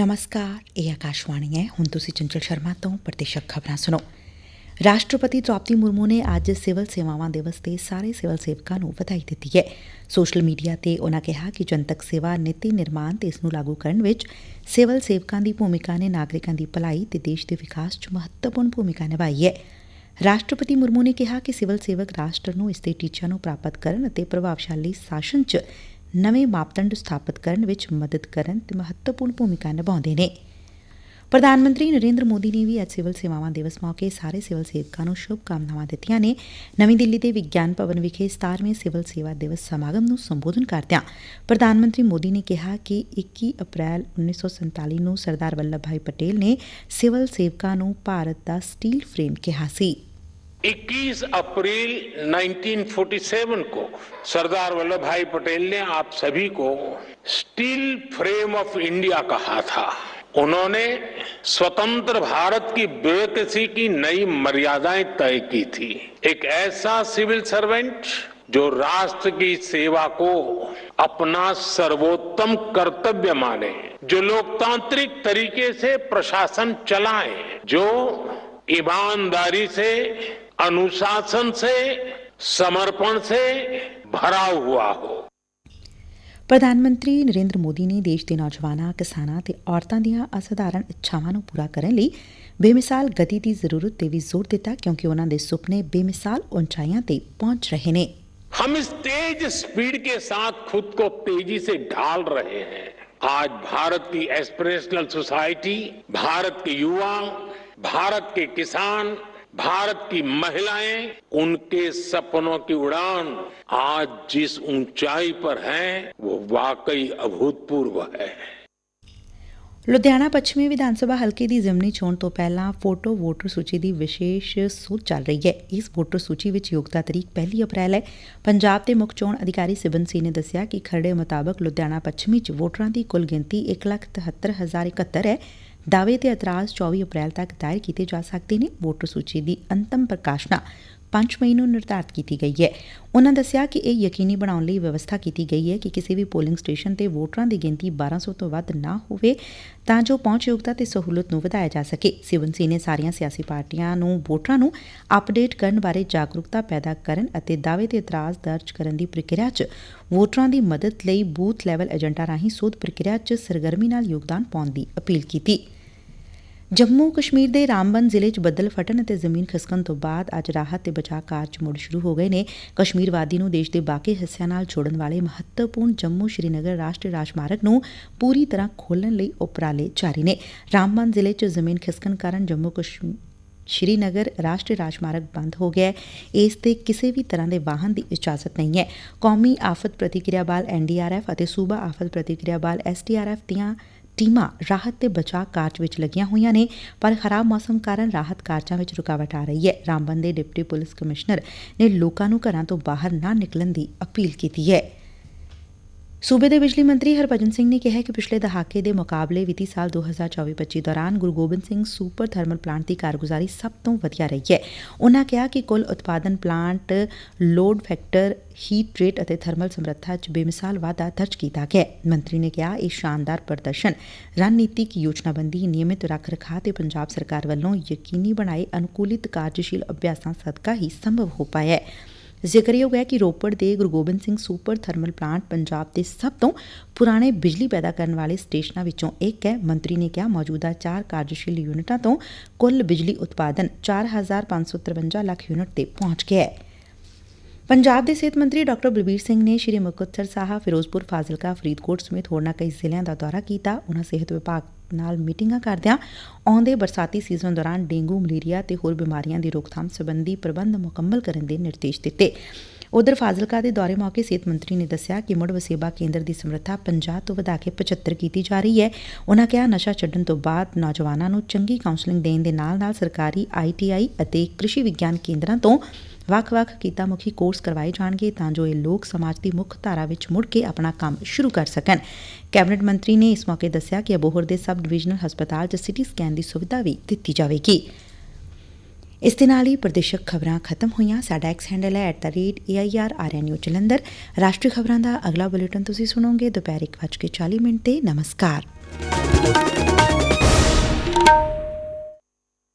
ਨਮਸਕਾਰ ਇਹ ਆਕਾਸ਼ਵਾਣੀ ਹੈ ਹੁਣ ਤੁਸੀਂ ਚੰਚਲ ਸ਼ਰਮਾ ਤੋਂ ਪ੍ਰਤੀਸ਼ਕ ਖਬਰਾਂ ਸੁਣੋ ਰਾਸ਼ਟਰਪਤੀ ਦ੍ਰੌਪਦੀ ਮੁਰਮੂ ਨੇ ਅੱਜ ਸਿਵਲ ਸੇਵਾਵਾਂ ਦਿਵਸ ਤੇ ਸਾਰੇ ਸਿਵਲ ਸੇਵਕਾਂ ਨੂੰ ਵਧਾਈ ਦਿੱਤੀ ਹੈ ਸੋਸ਼ਲ ਮੀਡੀਆ ਤੇ ਉਨ੍ਹਾਂ ਕਿਹਾ ਕਿ ਜਨਤਕ ਸੇਵਾ ਨੀਤੀ ਨਿਰਮਾਣ ਤੇ ਇਸ ਨੂੰ ਲਾਗੂ ਕਰਨ ਵਿੱਚ ਸਿਵਲ ਸੇਵਕਾਂ ਦੀ ਭੂਮਿਕਾ ਨੇ ਨਾਗਰਿਕਾਂ ਦੀ ਭਲਾਈ ਤੇ ਦੇਸ਼ ਦੇ ਵਿਕਾਸ 'ਚ ਮਹੱਤਵਪੂਰਨ ਭੂਮਿਕਾ ਨਿਭਾਈ ਹੈ ਰਾਸ਼ਟਰਪਤੀ ਮੁਰਮੂ ਨੇ ਕਿਹਾ ਕਿ ਸਿਵਲ ਸੇਵਕ ਰਾਸ਼ਟਰ ਨੂੰ ਇਸ ਦੇ ਟੀਚਿਆਂ ਨੂੰ ਪ੍ਰਾਪਤ ਕਰਨ ਅਤੇ ਪ੍ਰਭਾਵਸ਼ਾਲੀ ਸ਼ਾਸਨ 'ਚ ਨਵੇਂ ਮਾਪਦੰਡ ਸਥਾਪਿਤ ਕਰਨ ਵਿੱਚ ਮਦਦ ਕਰਨ ਤੇ ਮਹੱਤਵਪੂਰਨ ਭੂਮਿਕਾ ਨਿਭਾਉਂਦੇ ਨੇ। ਪ੍ਰਧਾਨ ਮੰਤਰੀ ਨਰੇਂਦਰ ਮੋਦੀ ਨੇ ਵੀ ਅੱਜ ਸਿਵਲ ਸੇਵਾਵਾਂ ਦਿਵਸ ਮੌਕੇ ਸਾਰੇ ਸਿਵਲ ਸੇਵਕਾਂ ਨੂੰ ਸ਼ੁਭ ਕਾਮਨਾਵਾਂ ਦਿੱਤੀਆਂ ਨੇ। ਨਵੀਂ ਦਿੱਲੀ ਦੇ ਵਿਗਿਆਨ ਭਵਨ ਵਿਖੇ 17ਵੇਂ ਸਿਵਲ ਸੇਵਾ ਦਿਵਸ ਸਮਾਗਮ ਨੂੰ ਸੰਬੋਧਨ ਕਰਦਿਆਂ ਪ੍ਰਧਾਨ ਮੰਤਰੀ ਮੋਦੀ ਨੇ ਕਿਹਾ ਕਿ 21 ਅਪ੍ਰੈਲ 1947 ਨੂੰ ਸਰਦਾਰ ਵੱਲਭ ਭਾਈ ਪਟੇਲ ਨੇ ਸਿਵਲ ਸੇਵਕਾਂ ਨੂੰ ਭਾਰਤ ਦਾ ਸਟੀਲ ਫਰੇਮ ਕਿਹਾ ਸੀ। 21 अप्रैल 1947 को सरदार वल्लभ भाई पटेल ने आप सभी को स्टील फ्रेम ऑफ़ इंडिया कहा था। उन्होंने स्वतंत्र भारत की ब्यूरोक्रेसी की नई मर्यादाएँ तय की थी। एक ऐसा सिविल सर्वेंट जो राष्ट्र की सेवा को अपना सर्वोत्तम कर्तव्य माने, जो लोकतांत्रिक तरीके से प्रशासन चलाए, जो ईमानदारी से अनुशासन से समर्पण से भरा हुआ हो ਪ੍ਰਧਾਨ ਮੰਤਰੀ ਨਰੇਂਦਰ ਮੋਦੀ ਨੇ ਦੇਸ਼ ਦੇ ਨੌਜਵਾਨਾਂ ਕਿਸਾਨਾਂ ਤੇ ਔਰਤਾਂ ਦੀਆਂ ਅਸਾਧਾਰਨ ਇੱਛਾਵਾਂ ਨੂੰ ਪੂਰਾ ਕਰਨ ਲਈ ਬੇਮਿਸਾਲ ਗਤੀ ਦੀ ਜ਼ਰੂਰਤ ਤੇ ਵੀ ਜ਼ੋਰ ਦਿੱਤਾ ਕਿਉਂਕਿ ਉਹਨਾਂ ਦੇ ਸੁਪਨੇ ਬੇਮਿਸਾਲ ਉਚਾਈਆਂ ਤੇ ਪਹੁੰਚ ਰਹੇ ਨੇ हम इस तेज स्पीड के साथ खुद को तेजी से ढाल रहे हैं आज भारत की एस्पिरेशनल सोसाइटी भारत के युवा भारत के किसान भारत की महिलाएं उनके सपनों की उड़ान आज जिस ऊंचाई पर है वो वाकई अभूतपूर्व है ਲੁਧਿਆਣਾ ਪੱਛਮੀ ਵਿਧਾਨ ਸਭਾ ਹਲਕੇ ਦੀ ਜ਼ਿਮਨੀ ਚੋਣ ਤੋਂ ਪਹਿਲਾਂ ਫੋਟੋ ਵੋਟਰ ਸੂਚੀ ਦੀ ਵਿਸ਼ੇਸ਼ ਸੋਧ ਚੱਲ ਰਹੀ ਹੈ ਇਸ ਵੋਟਰ ਸੂਚੀ ਵਿੱਚ ਯੋਗਤਾ ਤਰੀਕ ਪਹਿਲੀ ਅਪ੍ਰੈਲ ਹੈ ਪੰਜਾਬ ਦੇ ਮੁੱਖ ਚੋਣ ਅਧਿਕਾਰੀ ਸਿਬਨ ਸਿੰਘ ਨੇ ਦੱਸਿਆ ਕਿ ਖਰੜੇ ਮੁਤਾਬਕ ਲੁਧਿਆਣਾ ਪੱਛਮੀ 'ਚ ਵੋਟਰਾਂ ਦੀ ਕੁੱਲ ਗਿਣਤੀ 173071 ਹੈ ਦਾਅਵੇ ਤੇ ਇਤਰਾਜ਼ 24 ਅਪ੍ਰੈਲ ਤੱਕ ਦਾਇਰ ਕੀਤੇ ਜਾ ਸਕਦੇ ਨੇ। ਵੋਟਰ ਸੂਚੀ ਦੀ ਅੰਤਮ ਪ੍ਰਕਾਸ਼ਨਾ 5 ਮਈ ਨੂੰ ਨਿਰਧਾਰਤ ਕੀਤੀ ਗਈ ਹੈ। ਉਨ੍ਹਾਂ ਦੱਸਿਆ ਕਿ ਇਹ ਯਕੀਨੀ ਬਣਾਉਣ ਲਈ ਵਿਵਸਥਾ ਕੀਤੀ ਗਈ ਹੈ ਕਿ ਕਿਸੇ ਵੀ ਪੋਲਿੰਗ ਸਟੇਸ਼ਨ ਤੇ ਵੋਟਰਾਂ ਦੀ ਗਿਣਤੀ 1200 ਤੋਂ ਵੱਧ ਨਾ ਹੋਵੇ, ਤਾਂ ਜੋ ਪਹੁੰਚਯੋਗਤਾ ਤੇ ਸਹੂਲਤ ਨੂੰ ਵਧਾਇਆ ਜਾ ਸਕੇ। ਸਿਵਨ ਸੀ ਨੇ ਸਾਰੀਆਂ ਸਿਆਸੀ ਪਾਰਟੀਆਂ ਨੂੰ ਵੋਟਰਾਂ ਨੂੰ ਅਪਡੇਟ ਕਰਨ ਬਾਰੇ ਜਾਗਰੂਕਤਾ ਪੈਦਾ ਕਰਨ ਅਤੇ ਦਾਅਵੇ ਤੇ ਇਤਰਾਜ਼ ਦਰਜ ਕਰਨ ਦੀ ਪ੍ਰਕਿਰਿਆ 'ਚ ਵੋਟਰਾਂ ਦੀ ਮਦਦ ਲਈ ਬੂਥ ਲੈਵਲ ਏਜੰਟਾਂ ਰਾਹੀਂ ਸੋਧ ਪ੍ਰਕਿਰਿਆ 'ਚ ਸਰਗਰਮੀ ਨਾਲ ਯੋਗਦਾਨ ਪਾਉਣ ਦੀ ਅਪੀਲ ਕੀਤੀ। ਜੰਮੂ ਕਸ਼ਮੀਰ ਦੇ ਰਾਮਬਨ ਜ਼ਿਲ੍ਹੇ 'ਚ ਬੱਦਲ ਫਟਣ ਅਤੇ ਜ਼ਮੀਨ ਖਿਸਕਣ ਤੋਂ ਬਾਅਦ ਅੱਜ ਰਾਹਤ ਤੇ ਬਚਾਅ ਕਾਰਜ ਮੁੜ ਸ਼ੁਰੂ ਹੋ ਗਏ ਨੇ। ਕਸ਼ਮੀਰ ਵਾਦੀ ਨੂੰ ਦੇਸ਼ ਦੇ ਬਾਕੀ ਹਿੱਸਿਆਂ ਨਾਲ ਜੋੜਨ ਵਾਲੇ ਮਹੱਤਵਪੂਰਨ ਜੰਮੂ ਸ਼੍ਰੀਨਗਰ ਰਾਸ਼ਟਰੀ ਰਾਜਮਾਰਗ ਨੂੰ ਪੂਰੀ ਤਰ੍ਹਾਂ ਖੋਲ੍ਹਣ ਲਈ ਉਪਰਾਲੇ ਜਾਰੀ ਨੇ। ਰਾਮਬਨ ਜ਼ਿਲ੍ਹੇ 'ਚ ਜ਼ਮੀਨ ਖਿਸਕਣ ਕਾਰਨ ਜੰਮੂ ਕਸ਼ਮੀਰ ਸ਼੍ਰੀਨਗਰ ਰਾਸ਼ਟਰੀ ਰਾਜਮਾਰਗ ਬੰਦ ਹੋ ਗਿਆ ਹੈ। ਇਸ ਤੇ ਕਿਸੇ ਵੀ ਤਰ੍ਹਾਂ ਦੇ ਵਾਹਨ ਦੀ ਇਜਾਜ਼ਤ ਨਹੀਂ ਹੈ। ਕੌਮੀ ਆਫਤ ਪ੍ਰਤੀਕਿਰਿਆ ਬਲ ਐਨਡੀਆਰਐਫ ਅਤੇ ਸੂਬਾ ਆਫਤ ਪ੍ਰਤੀਕਿਰਿਆ ਬਲ ਐਸਡੀਆਰਐਫ ਦੀਆਂ ਟੀਮਾਂ ਰਾਹਤ ਤੇ ਬਚਾਅ ਕਾਰਜ ਵਿੱਚ ਲੱਗੀਆਂ ਹੋਈਆਂ ਨੇ, ਪਰ ਖਰਾਬ ਮੌਸਮ ਕਾਰਨ ਰਾਹਤ ਕਾਰਜਾਂ ਵਿੱਚ ਰੁਕਾਵਟ ਆ ਰਹੀ ਹੈ। ਰਾਮਬਨ ਦੇ ਡਿਪਟੀ ਪੁਲਿਸ ਕਮਿਸ਼ਨਰ ਨੇ ਲੋਕਾਂ ਨੂੰ ਘਰਾਂ ਤੋਂ ਬਾਹਰ ਨਾ ਨਿਕਲਣ ਦੀ ਅਪੀਲ ਕੀਤੀ ਹੈ। ਸੂਬੇ ਦੇ ਬਿਜਲੀ ਮੰਤਰੀ ਹਰਭਜਨ ਸਿੰਘ ਨੇ ਕਿਹਾ ਕਿ ਪਿਛਲੇ ਦਹਾਕੇ ਦੇ ਮੁਕਾਬਲੇ ਵਿੱਤੀ ਸਾਲ 2024-25 ਦੌਰਾਨ Guru Gobind Singh super thermal plant ਦੀ ਕਾਰਗੁਜ਼ਾਰੀ ਸਭ ਤੋਂ ਵਧੀਆ ਰਹੀ ਹੈ। ਉਨ੍ਹਾਂ ਕਿਹਾ ਕਿ ਕੁੱਲ ਉਤਪਾਦਨ plant load factor heat rate ਅਤੇ ਥਰਮਲ ਸਮਰੱਥਾ 'ਚ ਬੇਮਿਸਾਲ ਵਾਧਾ ਦਰਜ ਕੀਤਾ ਗਿਆ ਮੰਤਰੀ ਨੇ ਕਿਹਾ, ਇਹ ਸ਼ਾਨਦਾਰ ਪ੍ਰਦਰਸ਼ਨ ਰਣਨੀਤਿਕ ਯੋਜਨਾਬੰਦੀ, ਨਿਯਮਿਤ ਰੱਖ ਰਖਾਅ ਤੇ ਪੰਜਾਬ ਸਰਕਾਰ ਵੱਲੋਂ ਯਕੀਨੀ ਬਣਾਏ ਅਨੁਕੂਲਿਤ ਕਾਰਜਸ਼ੀਲ ਅਭਿਆਸਾਂ ਸਦਕਾ ਹੀ ਸੰਭਵ ਹੋ ਪਾਇਆ ਹੈ। ਜ਼ਿਕਰਯੋਗ ਹੈ ਕਿ ਰੋਪੜ ਦੇ Guru Gobind Singh super thermal plant Punjab ਦੇ ਸਭ ਤੋਂ ਪੁਰਾਣੇ ਬਿਜਲੀ ਪੈਦਾ ਕਰਨ ਵਾਲੇ ਸਟੇਸ਼ਨਾਂ ਵਿੱਚੋਂ ਇੱਕ ਹੈ। ਮੰਤਰੀ ਨੇ ਕਿਹਾ, ਮੌਜੂਦਾ ਚਾਰ ਕਾਰਜਸ਼ੀਲ ਯੂਨਿਟਾਂ ਤੋਂ ਕੁੱਲ ਬਿਜਲੀ ਉਤਪਾਦਨ 4553 ਲੱਖ ਯੂਨਿਟ ਤੇ ਪਹੁੰਚ ਗਿਆ ਹੈ। ਪੰਜਾਬ ਦੇ ਸਿਹਤ ਮੰਤਰੀ ਡਾਕਟਰ ਬਲਬੀਰ ਸਿੰਘ ਨੇ ਸ਼੍ਰੀ ਮੁਕਤਸਰ ਸਾਹਿਬ, ਫਿਰੋਜ਼ਪੁਰ, ਫਾਜ਼ਿਲਕਾ, ਫਰੀਦਕੋਟ ਸਮੇਤ ਹੋਰਨਾਂ ਕਈ ਜ਼ਿਲ੍ਹਿਆਂ ਦਾ ਦੌਰਾ ਕੀਤਾ। ਉਹਨਾਂ ਸਿਹਤ ਵਿਭਾਗ ਨਾਲ ਮੀਟਿੰਗਾਂ ਕਰਦਿਆਂ ਆਉਂਦੇ ਬਰਸਾਤੀ ਸੀਜ਼ਨ ਦੌਰਾਨ ਡੇਂਗੂ, ਮਲੇਰੀਆ ਤੇ ਹੋਰ ਬਿਮਾਰੀਆਂ ਦੀ ਰੋਕਥਾਮ ਸੰਬੰਧੀ ਪ੍ਰਬੰਧ ਮੁਕੰਮਲ ਕਰਨ ਦੇ ਨਿਰਦੇਸ਼ ਦਿੱਤੇ। ਉਧਰ ਫਾਜ਼ਿਲਕਾ ਦੇ ਦੌਰੇ ਮੌਕੇ ਸਿਹਤ ਮੰਤਰੀ ਨੇ ਦੱਸਿਆ ਕਿ ਮੁੜ ਵਸੇਬਾ ਕੇਂਦਰ ਦੀ ਸਮਰੱਥਾ 50 ਤੋਂ ਵਧਾ ਕੇ 75 ਕੀਤੀ ਜਾ ਰਹੀ ਹੈ। ਉਨ੍ਹਾਂ ਕਿਹਾ, ਨਸ਼ਾ ਛੱਡਣ ਤੋਂ ਬਾਅਦ ਨੌਜਵਾਨਾਂ ਨੂੰ ਚੰਗੀ ਕਾਉਂਸਲਿੰਗ ਦੇਣ ਦੇ ਨਾਲ-ਨਾਲ ਸਰਕਾਰੀ ਆਈਟੀਆਈ ਅਤੇ ਕ੍ਰਿਸ਼ੀ ਵਿਗਿਆਨ ਕੇਂਦਰਾਂ ਤੋਂ ਵੱਖ-ਵੱਖ ਕੀਤਾ ਮੁਖੀ ਕੋਰਸ ਕਰਵਾਏ ਜਾਣਗੇ ਤਾਂ ਜੋ ਇਹ ਲੋਕ ਸਮਾਜ ਦੀ ਮੁੱਖ ਧਾਰਾ ਵਿੱਚ ਮੁੜ ਕੇ ਆਪਣਾ ਕੰਮ ਸ਼ੁਰੂ ਕਰ ਸਕਣ। ਕੈਬਨਿਟ ਮੰਤਰੀ ਨੇ ਇਸ ਮੌਕੇ ਦੱਸਿਆ ਕਿ ਅਬੋਹਰ ਦੇ ਸਬ ਡਿਵੀਜ਼ਨਲ ਹਸਪਤਾਲ 'ਚ ਸਿਟੀ ਸਕੈਨ ਦੀ ਸੁਵਿਧਾ ਵੀ ਦਿੱਤੀ ਜਾਵੇਗੀ। ਇਸ ਦੇ ਨਾਲ ਹੀ ਪ੍ਰਦੇਸ਼ਕ ਖਬਰਾਂ ਖਤਮ ਹੋਈਆਂ। ਸਾਡਾ ਐਕਸ ਹੈਂਡਲ ਹੈ @airrnu ਜਲੰਧਰ। ਰਾਸ਼ਟਰੀ ਖਬਰਾਂ ਦਾ ਅਗਲਾ ਬੁਲੇਟਿਨ ਤੁਸੀਂ ਸੁਣੋਗੇ। ਦੁਪਹਿਰ 1:40 ਮਿੰਟ ਤੇ ਨਮਸਕਾਰ।